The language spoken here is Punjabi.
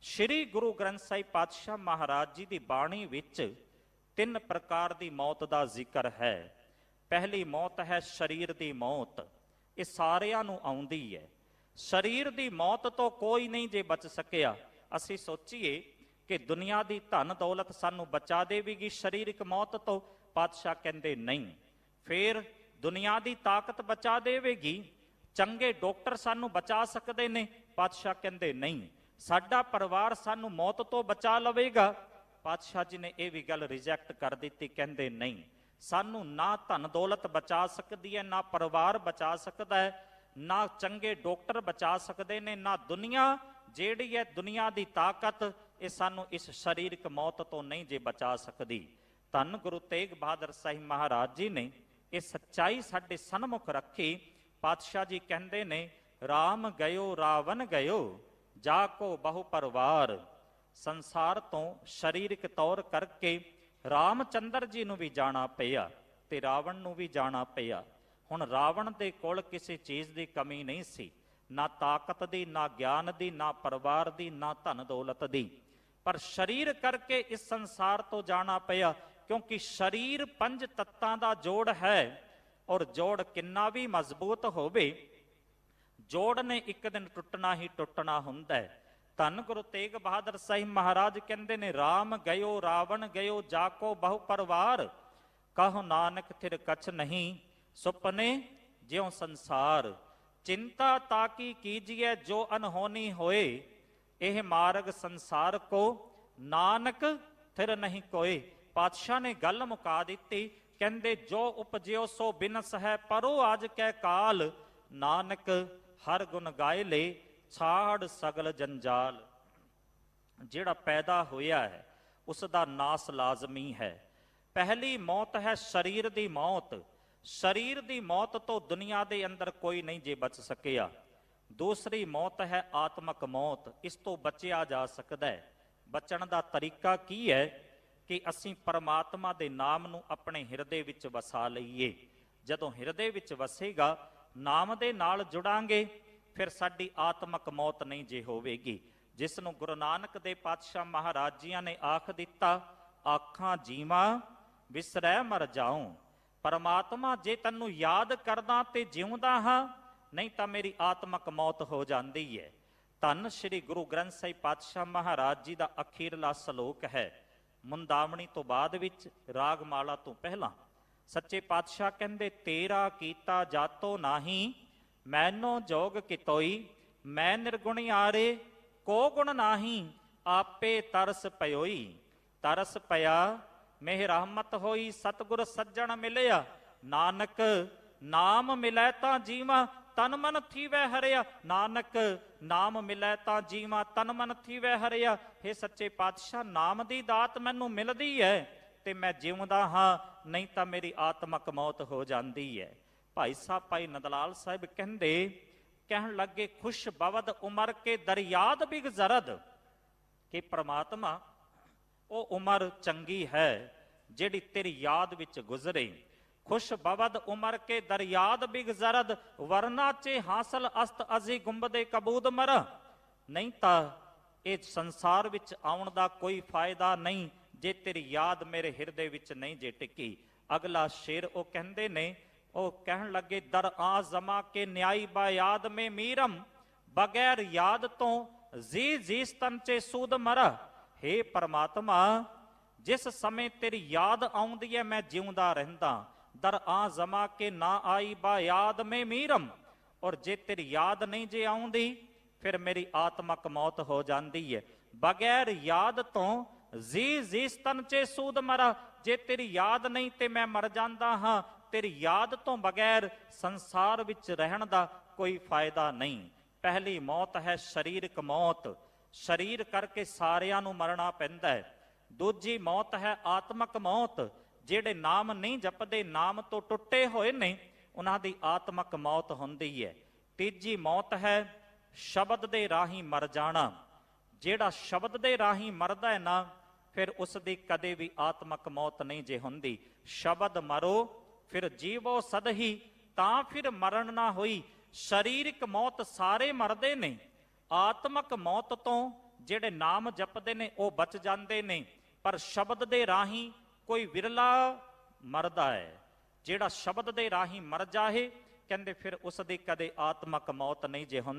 ਸ੍ਰੀ ਗੁਰੂ ਗ੍ਰੰਥ ਸਾਹਿਬ ਪਾਤਸ਼ਾਹ ਮਹਾਰਾਜ ਜੀ ਦੀ ਬਾਣੀ ਵਿੱਚ ਤਿੰਨ ਪ੍ਰਕਾਰ ਦੀ ਮੌਤ ਦਾ ਜ਼ਿਕਰ ਹੈ। ਪਹਿਲੀ ਮੌਤ ਹੈ ਸਰੀਰ ਦੀ ਮੌਤ। ਇਹ ਸਾਰਿਆਂ ਨੂੰ ਆਉਂਦੀ ਹੈ। ਸਰੀਰ ਦੀ ਮੌਤ ਤੋਂ ਕੋਈ ਨਹੀਂ ਜੇ ਬਚ ਸਕਿਆ। ਅਸੀਂ ਸੋਚੀਏ ਕਿ ਦੁਨੀਆ ਦੀ ਧਨ ਦੌਲਤ ਸਾਨੂੰ ਬਚਾ ਦੇਵੇਗੀ ਸਰੀਰਕ ਮੌਤ ਤੋਂ। ਪਾਤਸ਼ਾਹ ਕਹਿੰਦੇ ਨਹੀਂ। ਫਿਰ ਦੁਨੀਆ ਦੀ ਤਾਕਤ ਬਚਾ ਦੇਵੇਗੀ। ਚੰਗੇ ਡਾਕਟਰ ਸਾਨੂੰ ਬਚਾ ਸਕਦੇ ਨੇ। ਪਾਤਸ਼ਾਹ ਕਹਿੰਦੇ ਨਹੀਂ। ਸਾਡਾ ਪਰਿਵਾਰ ਸਾਨੂੰ ਮੌਤ ਤੋਂ ਬਚਾ ਲਵੇਗਾ। ਪਾਤਸ਼ਾਹ ਜੀ ਨੇ ਇਹ ਵੀ ਗੱਲ ਰਿਜੈਕਟ ਕਰ ਦਿੱਤੀ, ਕਹਿੰਦੇ ਨਹੀਂ। ਸਾਨੂੰ ਨਾ ਧਨ ਦੌਲਤ ਬਚਾ ਸਕਦੀ ਹੈ, ਨਾ ਪਰਿਵਾਰ ਬਚਾ ਸਕਦਾ ਹੈ, ਨਾ ਚੰਗੇ ਡਾਕਟਰ ਬਚਾ ਸਕਦੇ ਨੇ, ਨਾ ਦੁਨੀਆ ਜਿਹੜੀ ਹੈ ਦੁਨੀਆ ਦੀ ਤਾਕਤ, ਇਹ ਸਾਨੂੰ ਇਸ ਸਰੀਰਕ ਮੌਤ ਤੋਂ ਨਹੀਂ ਜੇ ਬਚਾ ਸਕਦੀ। ਧੰਨ ਗੁਰੂ ਤੇਗ ਬਹਾਦਰ ਸਾਹਿਬ ਮਹਾਰਾਜ ਜੀ ਨੇ ਇਹ ਸੱਚਾਈ ਸਾਡੇ ਸਨਮੁਖ ਰੱਖੀ। ਪਾਤਸ਼ਾਹ ਜੀ ਕਹਿੰਦੇ ਨੇ RAM ਗਇਓ, ਰਾਵਣ ਗਇਓ। ਜਾ ਕੋ ਬਹੁ ਪਰਵਾਰ। ਸੰਸਾਰ ਤੋਂ ਸਰੀਰਕ ਤੌਰ ਕਰਕੇ ਰਾਮਚੰਦਰ ਜੀ ਨੂੰ ਵੀ ਜਾਣਾ ਪਿਆ ਤੇ ਰਾਵਣ ਨੂੰ ਵੀ ਜਾਣਾ ਪਿਆ। ਹੁਣ ਰਾਵਣ ਦੇ ਕੋਲ ਕਿਸੇ ਚੀਜ਼ ਦੀ ਕਮੀ ਨਹੀਂ ਸੀ। ਨਾ ਤਾਕਤ ਦੀ, ਨਾ ਗਿਆਨ ਦੀ, ਨਾ ਪਰਿਵਾਰ ਦੀ, ਨਾ ਧਨ ਦੌਲਤ ਦੀ। ਪਰ ਸਰੀਰ ਕਰਕੇ ਇਸ ਸੰਸਾਰ ਤੋਂ ਜਾਣਾ ਪਿਆ ਕਿਉਂਕਿ ਸਰੀਰ ਪੰਜ ਤੱਤਾਂ ਦਾ ਜੋੜ ਹੈ ਔਰ ਜੋੜ ਕਿੰਨਾ ਵੀ ਮਜ਼ਬੂਤ ਹੋਵੇ ਜੋੜ ਨੇ ਇੱਕ ਦਿਨ ਟੁੱਟਣਾ ਹੀ ਟੁੱਟਣਾ ਹੁੰਦਾ ਹੈ। ਧੰਨ ਗੁਰੂ ਤੇਗ ਬਹਾਦਰ ਸਾਹਿਬ ਮਹਾਰਾਜ ਕਹਿੰਦੇ ਨੇ RAM ਗਇਓ, ਰਾਵਣ ਗਇਓ, ਜਾਕੋ ਬਹੁ ਪਰਵਾਰ। ਕਹੋ ਨਾਨਕ ਥਿਰ ਕਛ ਨਹੀਂ, ਸੁਪਨੇ ਜਿਉ ਸੰਸਾਰ। ਚਿੰਤਾ ਤਾਕੀ ਕੀਜੀਏ ਜੋ ਅਨਹੋਨੀ ਹੋਏ। ਇਹ ਮਾਰਗ ਸੰਸਾਰ ਕੋ, ਨਾਨਕ ਥਿਰ ਨਹੀਂ ਕੋਏ। ਪਾਤਸ਼ਾਹ ਨੇ ਗੱਲ ਮੁਕਾ ਦਿੱਤੀ, ਕਹਿੰਦੇ, ਜੋ ਉਪਜਿਓ ਸੋ ਬਿਨਸ ਹੈ, ਪਰੋ ਅੱਜ ਕੈ ਕਾਲ। ਨਾਨਕ ਹਰ ਗੁਣ ਗਾਏ ਲੈ ਛਾੜ ਸਗਲ ਜੰਜਾਲ। ਜਿਹੜਾ ਪੈਦਾ ਹੋਇਆ ਹੈ ਉਸ ਦਾ ਨਾਸ ਲਾਜ਼ਮੀ ਹੈ। ਪਹਿਲੀ ਮੌਤ ਹੈ ਸਰੀਰ ਦੀ ਮੌਤ। ਸਰੀਰ ਦੀ ਮੌਤ ਤੋਂ ਦੁਨੀਆ ਦੇ ਅੰਦਰ ਕੋਈ ਨਹੀਂ ਜੇ ਬਚ ਸਕਿਆ। ਦੂਸਰੀ ਮੌਤ ਹੈ ਆਤਮਕ ਮੌਤ। ਇਸ ਤੋਂ ਬਚਿਆ ਜਾ ਸਕਦਾ ਹੈ। ਬਚਣ ਦਾ ਤਰੀਕਾ ਕੀ ਹੈ? ਕਿ ਅਸੀਂ ਪਰਮਾਤਮਾ ਦੇ ਨਾਮ ਨੂੰ ਆਪਣੇ ਹਿਰਦੇ ਵਿੱਚ ਵਸਾ ਲਈਏ। ਜਦੋਂ ਹਿਰਦੇ ਵਿੱਚ ਵਸੇਗਾ ਨਾਮ ਦੇ ਨਾਲ ਜੁੜਾਂਗੇ, ਫਿਰ ਸਾਡੀ ਆਤਮਕ ਮੌਤ ਨਹੀਂ ਜੇ ਹੋਵੇਗੀ। ਜਿਸ ਨੂੰ ਗੁਰੂ ਨਾਨਕ ਦੇ ਪਾਤਸ਼ਾਹ ਮਹਾਰਾਜ ਜੀਆਂ ਨੇ ਆਖ ਦਿੱਤਾ, ਆਖਾਂ ਜੀਵਾਂ, ਵਿਸਰੈ ਮਰ ਜਾਉ। ਪਰਮਾਤਮਾ ਜੇ ਤੈਨੂੰ ਯਾਦ ਕਰਦਾ ਤੇ ਜਿਉਂਦਾ ਹਾਂ, ਨਹੀਂ ਤਾਂ ਮੇਰੀ ਆਤਮਕ ਮੌਤ ਹੋ ਜਾਂਦੀ ਹੈ ਧੰਨ ਸ੍ਰੀ ਗੁਰੂ ਗ੍ਰੰਥ ਸਾਹਿਬ ਪਾਤਸ਼ਾਹ ਮਹਾਰਾਜ ਜੀ ਦਾ ਅਖੀਰਲਾ ਸ਼ਲੋਕ ਹੈ। ਮੁੰਦਾਵਣੀ ਤੋਂ ਬਾਅਦ ਵਿੱਚ ਰਾਗਮਾਲਾ ਤੋਂ ਪਹਿਲਾਂ ਸੱਚੇ ਪਾਤਸ਼ਾਹ ਕਹਿੰਦੇ, ਤੇਰਾ ਕੀਤਾ ਜਾਤੋ ਨਾਹੀ, ਮੈਨੋ ਜੋਗ ਕਿਤੋਈ, ਮੈਂ ਨਿਰਗੁਣ ਆਰੇ ਕੋ ਗੁਣ ਨਾਹੀ, ਆਪੇ ਤਰਸ ਪਇਓਈ ਤਰਸ ਪਿਆ, ਮੇਹ ਰਹਿਮਤ ਹੋਈ, ਸਤਗੁਰ ਸੱਜਣ ਮਿਲਿਆ। ਨਾਨਕ, ਨਾਮ ਮਿਲੈ ਤਾਂ ਜੀਵਾ, ਤਨ ਮਨ ਥੀਵੈ ਹਰਿਆ। ਨਾਨਕ, ਨਾਮ ਮਿਲੈ ਤਾਂ ਜੀਵਾ, ਤਨ ਮਨ ਥੀਵੈ ਹਰਿਆ। हे ਸੱਚੇ ਪਾਤਸ਼ਾਹ, ਨਾਮ ਦੀ ਦਾਤ ਮੈਨੂੰ ਮਿਲਦੀ ਹੈ ਤੇ ਮੈਂ ਜਿਉਂਦਾ ਹਾਂ, ਨਹੀਂ ਤਾਂ ਮੇਰੀ ਆਤਮਕ ਮੌਤ ਹੋ ਜਾਂਦੀ ਹੈ। ਭਾਈ ਸਾਹਿਬ, ਭਾਈ ਨਦਲਾਲ ਸਾਹਿਬ ਕਹਿੰਦੇ, ਕਹਿਣ ਲੱਗੇ, ਖੁਸ਼ ਬਵਦ ਉਮਰ ਕੇ ਦਰਿਆਦ ਬਿਗ ਜ਼ਰਦ। ਕਿ ਪ੍ਰਮਾਤਮਾ, ਉਹ ਉਮਰ ਚੰਗੀ ਹੈ, ਜਿਹੜੀ ਤੇਰੀ ਯਾਦ ਵਿੱਚ ਗੁਜ਼ਰੇ। ਖੁਸ਼ ਬਵਦ ਉਮਰ ਕੇ ਦਰਿਆਦ ਬਿਗ ਜ਼ਰਦ, ਵਰਨਾ ਚੇ ਹਾਸਲ ਅਸਤ ਅਜ਼ੀ ਗੁੰਬਦੇ ਕਬੂਦ ਮਰ। ਨਹੀਂ ਤਾਂ ਇਹ ਸੰਸਾਰ ਵਿੱਚ ਆਉਣ ਦਾ ਕੋਈ ਫਾਇਦਾ ਨਹੀਂ ਜੇ ਤੇਰੀ ਯਾਦ ਮੇਰੇ ਹਿਰਦੇ ਵਿੱਚ ਨਹੀਂ ਜੇ ਟਿਕੀ, ਅਗਲਾ ਸ਼ੇਰ ਉਹ ਕਹਿੰਦੇ ਨੇ, ਉਹ ਕਹਿਣ ਲੱਗੇ, ਦਰ ਆ ਕੇ ਨਿਆਈ ਬਾ ਯਾਦ ਮੇ ਮੀਰਮ, ਬਗੈਰ ਯਾਦ ਤੋਂ ਜੀ ਜੀਸ ਚੇ ਸੂਦ ਮਰ। हे ਪਰਮਾਤਮਾ, ਜਿਸ ਸਮੇਂ ਤੇਰੀ ਯਾਦ ਆਉਂਦੀ ਹੈ, ਮੈਂ ਜਿਉਂਦਾ ਰਹਿੰਦਾ। ਦਰ ਆ ਜ਼ਮਾ ਕੇ ਨਾ ਆਈ ਬਾ ਯਾਦ ਮੇ ਮੀਰਮ। ਔਰ ਜੇ ਤੇਰੀ ਯਾਦ ਨਹੀਂ ਜੇ ਆਉਂਦੀ, ਫਿਰ ਮੇਰੀ ਆਤਮਕ ਮੌਤ ਹੋ ਜਾਂਦੀ ਹੈ। ਬਗੈਰ ਯਾਦ ਤੋਂ ਜੀ ਜੀ ਤਨ ਚੇ ਸੂਦ ਮਰਾ, ਜੇ ਤੇਰੀ ਯਾਦ ਨਹੀਂ ਤੇ ਮੈਂ ਮਰ ਜਾਂਦਾ ਹਾਂ। ਤੇਰੀ ਯਾਦ ਤੋਂ ਬਗੈਰ ਸੰਸਾਰ ਵਿੱਚ ਰਹਿਣ ਦਾ ਕੋਈ ਫਾਇਦਾ ਨਹੀਂ। ਪਹਿਲੀ ਮੌਤ ਹੈ ਸਰੀਰਕ ਮੌਤ। ਸਰੀਰ ਕਰਕੇ ਸਾਰਿਆਂ ਨੂੰ ਮਰਨਾ ਪੈਂਦਾ ਹੈ। ਦੂਜੀ ਮੌਤ ਹੈ ਆਤਮਕ ਮੌਤ। ਜਿਹੜੇ ਨਾਮ ਨਹੀਂ ਜਪਦੇ, ਨਾਮ ਤੋਂ ਟੁੱਟੇ ਹੋਏ ਨੇ, ਉਹਨਾਂ ਦੀ ਆਤਮਕ ਮੌਤ ਹੁੰਦੀ ਹੈ। ਤੀਜੀ ਮੌਤ ਹੈ ਸ਼ਬਦ ਦੇ ਰਾਹੀਂ ਮਰ ਜਾਣਾ। ਜਿਹੜਾ ਸ਼ਬਦ ਦੇ ਰਾਹੀਂ ਮਰਦਾ ਹੈ ਨਾ, ਫਿਰ ਉਸ ਦੀ ਕਦੇ ਵੀ ਆਤਮਕ ਮੌਤ ਨਹੀਂ ਜੇ ਹੁੰਦੀ। ਸ਼ਬਦ ਮਰੋ, ਫਿਰ ਜੀਵੋ ਸਦਹੀ, ਤਾਂ ਫਿਰ ਮਰਨ ਨਾ ਹੋਈ। ਸਰੀਰਕ ਮੌਤ ਸਾਰੇ ਮਰਦੇ ਨੇ। ਆਤਮਕ ਮੌਤ ਤੋਂ ਜਿਹੜੇ ਨਾਮ ਜਪਦੇ ਨੇ, ਉਹ ਬਚ ਜਾਂਦੇ ਨੇ। ਪਰ ਸ਼ਬਦ ਦੇ ਰਾਹੀਂ ਕੋਈ ਵਿਰਲਾ ਮਰਦਾ ਹੈ। ਜਿਹੜਾ ਸ਼ਬਦ ਦੇ ਰਾਹੀਂ ਮਰ ਜਾਏ ਕਹਿੰਦੇ ਫਿਰ ਉਸ ਦੀ ਕਦੇ ਆਤਮਕ ਮੌਤ ਨਹੀਂ ਜੇ ਹੁੰਦੀ।